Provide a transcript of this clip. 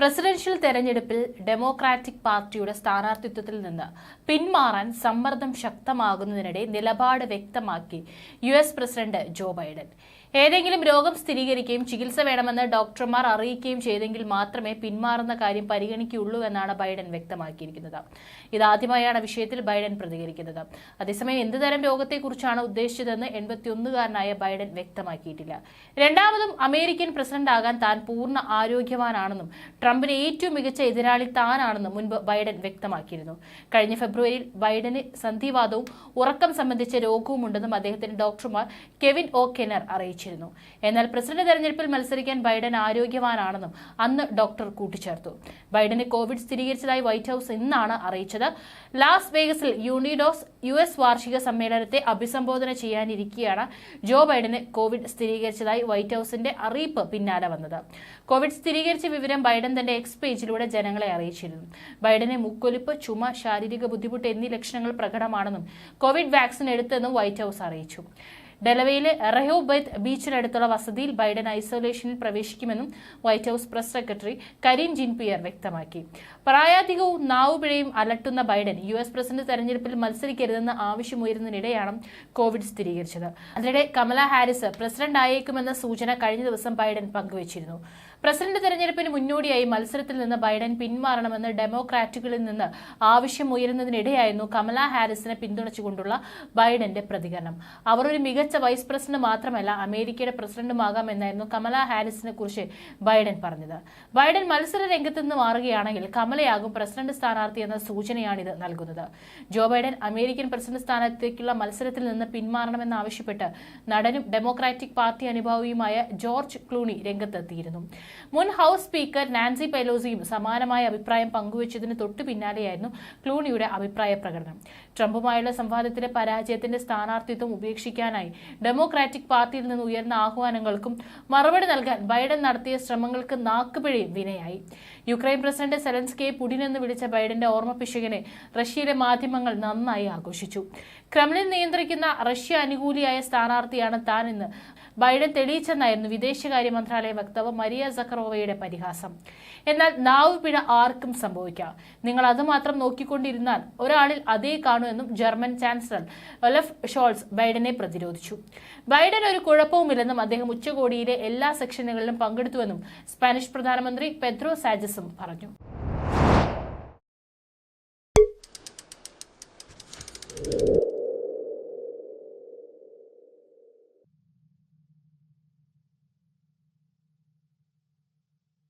Presidential തെരഞ്ഞെടുപ്പിൽ democratic പാർട്ടിയുടെ സ്ഥാനാർത്ഥിത്വത്തിൽ നിന്ന് പിന്മാറാൻ സമ്മർദ്ദം ശക്തമാകുന്നതിനിടെ നിലപാട് വ്യക്തമാക്കി U S president Joe Biden. ഏതെങ്കിലും രോഗം സ്ഥിരീകരിക്കുകയും ചികിത്സ വേണമെന്ന് ഡോക്ടർമാർ അറിയിക്കുകയും ചെയ്തെങ്കിൽ മാത്രമേ പിന്മാറുന്ന കാര്യം പരിഗണിക്കുകയുള്ളൂ എന്നാണ് ബൈഡൻ വ്യക്തമാക്കിയിരിക്കുന്നത്. ഇതാദ്യമായാണ് വിഷയത്തിൽ ബൈഡൻ പ്രതികരിക്കുന്നത്. അതേസമയം എന്തുതരം രോഗത്തെക്കുറിച്ചാണ് ഉദ്ദേശിച്ചതെന്ന് എൺപത്തിയൊന്നുകാരനായ ബൈഡൻ വ്യക്തമാക്കിയിട്ടില്ല. രണ്ടാമതും അമേരിക്കൻ പ്രസിഡന്റ് ആകാൻ താൻ പൂർണ ആരോഗ്യവാനാണെന്നും ട്രംപിന് ഏറ്റവും മികച്ച എതിരാളി താനാണെന്ന് മുൻപ് ബൈഡൻ വ്യക്തമാക്കിയിരുന്നു. കഴിഞ്ഞ ഫെബ്രുവരിയിൽ ബൈഡന് സന്ധിവാദവും ഉറക്കം സംബന്ധിച്ച രോഗവും ഉണ്ടെന്നും അദ്ദേഹത്തിന്റെ ഡോക്ടർമാർ കെവിൻ ഒ കെനർ അറിയിച്ചിരുന്നു. എന്നാൽ പ്രസിഡന്റ് തെരഞ്ഞെടുപ്പിൽ മത്സരിക്കാൻ ബൈഡൻ ആരോഗ്യവാനാണെന്നും അന്ന് ഡോക്ടർ കൂട്ടിച്ചേർത്തു. ബൈഡന് കോവിഡ് സ്ഥിരീകരിച്ചതായി വൈറ്റ് ഹൌസ് ഇന്നാണ് അറിയിച്ചത്. ലാസ് വേഗസിൽ യൂണിഡോസ് യു എസ് വാർഷിക സമ്മേളനത്തെ അഭിസംബോധന ചെയ്യാനിരിക്കെയാണ് ജോ ബൈഡന് കോവിഡ് സ്ഥിരീകരിച്ചതായി വൈറ്റ് ഹൌസിന്റെ അറിയിപ്പ് പിന്നാലെ വന്നത്. കോവിഡ് സ്ഥിരീകരിച്ച വിവരം ബൈഡൻ തന്റെ എക്സ് പേജിലൂടെ ജനങ്ങളെ അറിയിച്ചിരുന്നു. ബൈഡനെ മുക്കൊലിപ്പ് ചുമ ശാരീരിക ബുദ്ധിമുട്ട് എന്നീ ലക്ഷണങ്ങൾ പ്രകടമാണെന്നും കോവിഡ് വാക്സിൻ എടുത്തെന്നും വൈറ്റ് ഹൌസ് അറിയിച്ചു. ഡെലവയിലെ റെഹോബൈത്ത് ബീച്ചിനടുത്തുള്ള വസതിയിൽ ബൈഡൻ ഐസൊലേഷനിൽ പ്രവേശിക്കുമെന്നും White House press secretary Karine Jean Pierre വ്യക്തമാക്കി. പ്രായാധികവും നാവുപിഴയും അലട്ടുന്ന ബൈഡൻ യു എസ് പ്രസിഡന്റ് തെരഞ്ഞെടുപ്പിൽ മത്സരിക്കരുതെന്ന് ആവശ്യമുയരുന്നതിനിടെയാണ് കോവിഡ് സ്ഥിരീകരിച്ചത്. അതിനിടെ കമല ഹാരിസ് പ്രസിഡന്റ് ആയേക്കുമെന്ന സൂചന കഴിഞ്ഞ ദിവസം ബൈഡൻ പങ്കുവച്ചിരുന്നു. പ്രസിഡന്റ് തെരഞ്ഞെടുപ്പിന് മുന്നോടിയായി മത്സരത്തിൽ നിന്ന് ബൈഡൻ പിന്മാറണമെന്ന് ഡെമോക്രാറ്റുകളിൽ നിന്ന് ആവശ്യമുയരുന്നതിനിടെയായിരുന്നു കമല ഹാരിസിനെ പിന്തുണച്ചുകൊണ്ടുള്ള ബൈഡന്റെ പ്രതികരണം. അവർ ഒരു മികച്ച വൈസ് പ്രസിഡന്റ് മാത്രമല്ല അമേരിക്കയുടെ പ്രസിഡന്റുമാകാമെന്നായിരുന്നു കമല ഹാരിസിനെ കുറിച്ച് ബൈഡൻ പറഞ്ഞത്. ബൈഡൻ മത്സര രംഗത്ത് നിന്ന് മാറുകയാണെങ്കിൽ കമലയാകും പ്രസിഡന്റ് സ്ഥാനാർത്ഥി എന്ന സൂചനയാണിത് നൽകുന്നത്. ജോ ബൈഡൻ അമേരിക്കൻ പ്രസിഡന്റ് സ്ഥാനത്തേക്കുള്ള മത്സരത്തിൽ നിന്ന് പിന്മാറണമെന്നാവശ്യപ്പെട്ട് നടനും ഡെമോക്രാറ്റിക് പാർട്ടി അനുഭാവിയുമായ ജോർജ് ക്ലൂണി രംഗത്തെത്തിയിരുന്നു. മുൻ ഹൌസ് സ്പീക്കർ നാൻസി പെലോസിയും സമാനമായ അഭിപ്രായം പങ്കുവച്ചതിന് തൊട്ടു പിന്നാലെയായിരുന്നു ക്ലൂണിയുടെ അഭിപ്രായ പ്രകടനം. ട്രംപുമായുള്ള സംവാദത്തിലെ പരാജയത്തിന്റെ സ്ഥാനാർത്ഥിത്വം ഉപേക്ഷിക്കാനായി ഡെമോക്രാറ്റിക് പാർട്ടിയിൽ നിന്ന് ഉയർന്ന ആഹ്വാനങ്ങൾക്കും മറുപടി നൽകാൻ ബൈഡൻ നടത്തിയ ശ്രമങ്ങൾക്ക് നാക്കുപിഴയും വിനയായി. യുക്രൈൻ പ്രസിഡന്റ് സെലൻസ്കിയെ പുടിൻ എന്ന് വിളിച്ച ബൈഡന്റെ ഓർമ്മ പിശകിനെ റഷ്യയിലെ മാധ്യമങ്ങൾ നന്നായി ആഘോഷിച്ചു. ക്രെംലിൻ നിയന്ത്രിക്കുന്ന റഷ്യ അനുകൂലിയായ സ്ഥാനാർത്ഥിയാണ് താൻ ബൈഡൻ തെളിയിച്ചെന്നായിരുന്നു വിദേശകാര്യ മന്ത്രാലയ വക്താവ് മരിയ സക്കറോവയുടെ പരിഹാസം. എന്നാൽ നാവ് പിഴ ആർക്കും സംഭവിക്കാം. നിങ്ങൾ അതുമാത്രം നോക്കിക്കൊണ്ടിരുന്നാൽ ഒരാളിൽ അതേ കാണൂ എന്നും ജർമ്മൻ ചാൻസലർ ഒലഫ് ഷോൾസ് ബൈഡനെ പ്രതിരോധിച്ചു. ബൈഡൻ ഒരു കുഴപ്പവുമില്ലെന്നും അദ്ദേഹം ഉച്ചകോടിയിലെ എല്ലാ സെക്ഷനുകളിലും പങ്കെടുത്തുവെന്നും സ്പാനിഷ് പ്രധാനമന്ത്രി പെദ്രോ സാജസും പറഞ്ഞു.